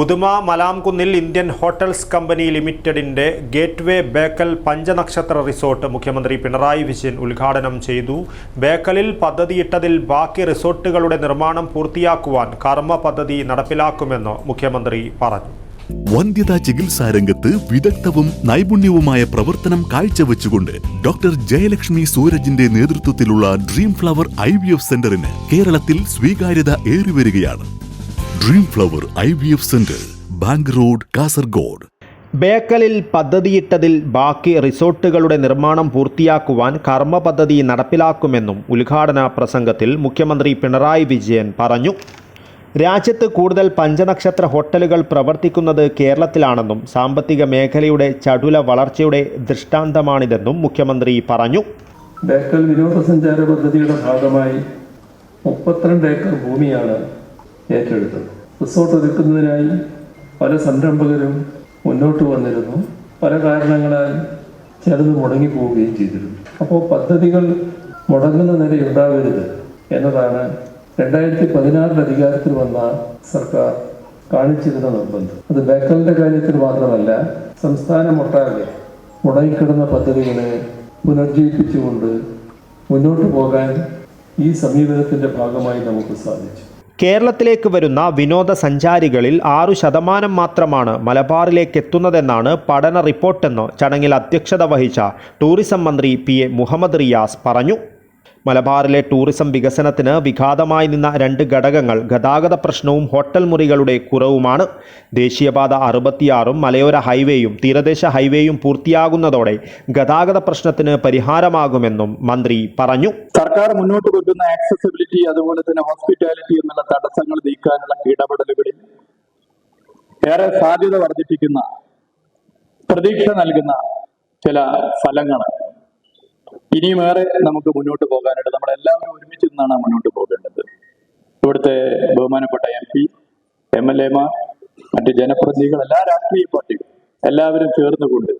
ഉദുമ മലാംകുന്നിൽ Indian hotels company ലിമിറ്റഡിന്റെ gateway Bekal പഞ്ചനക്ഷത്ര റിസോർട്ട് മുഖ്യമന്ത്രി പിണറായി വിജയൻ ഉദ്ഘാടനം ചെയ്തു. ബേക്കലിൽ പദ്ധതിയിട്ടതിൽ ബാക്കി റിസോർട്ടുകളുടെ നിർമ്മാണം പൂർത്തിയാക്കുവാൻ കർമ്മ പദ്ധതി നടപ്പിലാക്കുമെന്ന് മുഖ്യമന്ത്രി പറഞ്ഞു. വന്ധ്യതാ ചികിത്സാ രംഗത്ത് വിദഗ്ധവും നൈപുണ്യവുമായ പ്രവർത്തനം കാഴ്ചവെച്ചുകൊണ്ട് ഡോക്ടർ ജയലക്ഷ്മി സൂരജിന്റെ നേതൃത്വത്തിലുള്ള dream flower I V F സെന്ററിന് കേരളത്തിൽ സ്വീകാര്യത ഏറിവരികയാണ്. Dream flower I V F centre bank road Kasaragod ബേക്കലിൽ പദ്ധതിയിട്ടതിൽ ബാക്കി റിസോർട്ടുകളുടെ നിർമ്മാണം പൂർത്തിയാക്കുവാൻ കർമ്മ പദ്ധതി നടപ്പിലാക്കുമെന്നും ഉദ്ഘാടന പ്രസംഗത്തിൽ മുഖ്യമന്ത്രി പിണറായി വിജയൻ പറഞ്ഞു. രാജ്യത്ത് കൂടുതൽ പഞ്ചനക്ഷത്ര ഹോട്ടലുകൾ പ്രവർത്തിക്കുന്നത് കേരളത്തിലാണെന്നും സാമ്പത്തിക മേഖലയുടെ ചടുല വളർച്ചയുടെ ദൃഷ്ടാന്തമാണിതെന്നും മുഖ്യമന്ത്രി പറഞ്ഞു. ബേക്കൽ വിനോദസഞ്ചാര പദ്ധതിയുടെ ഭാഗമായി മുപ്പത്തിരണ്ട് ഏക്കർ ഭൂമിയാണ് ഏറ്റെടുത്തത്. റിസോർട്ട് ഒരുക്കുന്നതിനായി പല സംരംഭകരും മുന്നോട്ട് വന്നിരുന്നു. പല കാരണങ്ങളാൽ ചിലത് മുടങ്ങിപ്പോവുകയും ചെയ്തിരുന്നു. അപ്പോൾ പദ്ധതികൾ മുടങ്ങുന്ന നിലയുണ്ടാവരുത് എന്നതാണ് രണ്ടായിരത്തി പതിനാറിൽ അധികാരത്തിൽ വന്ന സർക്കാർ കാണിച്ചിരുന്ന നിർബന്ധം. അത് ബേക്കലിന്റെ കാര്യത്തിൽ മാത്രമല്ല സംസ്ഥാനമൊട്ടാകെ മുടങ്ങിക്കിടന്ന പദ്ധതികളെ പുനർജീവിപ്പിച്ചുകൊണ്ട് മുന്നോട്ട് പോകാൻ ഈ സമീപനത്തിന്റെ ഭാഗമായി നമുക്ക് സാധിച്ചു. കേരളത്തിലേക്ക് വരുന്ന വിനോദസഞ്ചാരികളിൽ ആറു ശതമാനം മാത്രമാണ് മലബാറിലേക്ക് എത്തുന്നതെന്നാണ് പഠന റിപ്പോർട്ടെന്ന് ചടങ്ങിൽ അധ്യക്ഷത വഹിച്ച ടൂറിസം മന്ത്രി പി എ മുഹമ്മദ് റിയാസ് പറഞ്ഞു. മലബാറിലെ ടൂറിസം വികസനത്തിന് വിഘാതമായി നിന്ന രണ്ട് ഘടകങ്ങൾ ഗതാഗത പ്രശ്നവും ഹോട്ടൽ മുറികളുടെ കുറവുമാണ്. ദേശീയപാത അറുപത്തിയാറും മലയോര ഹൈവേയും തീരദേശ ഹൈവേയും പൂർത്തിയാകുന്നതോടെ ഗതാഗത പ്രശ്നത്തിന് പരിഹാരമാകുമെന്നും മന്ത്രി പറഞ്ഞു. സർക്കാർ മുന്നോട്ട് വെക്കുന്ന ആക്സസിബിലിറ്റി അതുപോലെ തന്നെ ഹോസ്പിറ്റാലിറ്റി തടസ്സങ്ങൾ നീക്കാനുള്ള ഇടപെടലുകളിൽ ഏറെ സാധ്യത വർദ്ധിപ്പിക്കുന്ന പ്രതീക്ഷ നൽകുന്ന ചില ഫലങ്ങൾ ഇനിയുമേറെ നമുക്ക് മുന്നോട്ട് പോകാനുണ്ട് നമ്മളെല്ലാവരും ഒരുമിച്ച് നിന്നാണ് മുന്നോട്ട് പോകേണ്ടത്. ഇവിടുത്തെ ബഹുമാനപ്പെട്ട എം പി എം എൽ എമാർ മറ്റ് ജനപ്രതിനിധികൾ എല്ലാ രാഷ്ട്രീയ പാർട്ടികളും എല്ലാവരും ചേർന്നുകൊണ്ട്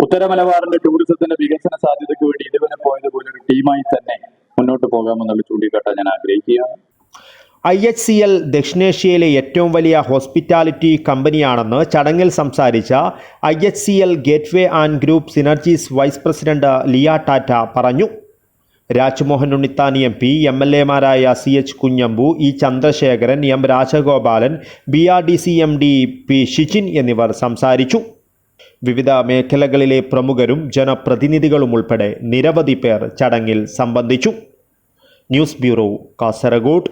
ഉത്തര മലബാറിന്റെ ടൂറിസത്തിന്റെ വികസന സാധ്യതയ്ക്ക് വേണ്ടി ഇതുവരെ പോയതുപോലെ ഒരു ടീമായി തന്നെ മുന്നോട്ട് പോകാമെന്നുള്ള ചൂണ്ടിക്കാട്ടാൻ ഞാൻ ആഗ്രഹിക്കുകയാണ്. ഐ എച്ച് സി എൽ ദക്ഷിണേഷ്യയിലെ ഏറ്റവും വലിയ ഹോസ്പിറ്റാലിറ്റി കമ്പനിയാണെന്ന് ചടങ്ങിൽ സംസാരിച്ച I H C L gateway and group synergies vice president Liya Tata പറഞ്ഞു. രാജ്മോഹൻ ഉണ്ണിത്താനി M P M L എമാരായ C H Kunhambu E Chandrasekharan M Rajagopalan B R D C M D P Shijin എന്നിവർ സംസാരിച്ചു. വിവിധ മേഖലകളിലെ പ്രമുഖരും ജനപ്രതിനിധികളും ഉൾപ്പെടെ നിരവധി പേർ ചടങ്ങിൽ സംബന്ധിച്ചു. News bureau Kasaragod.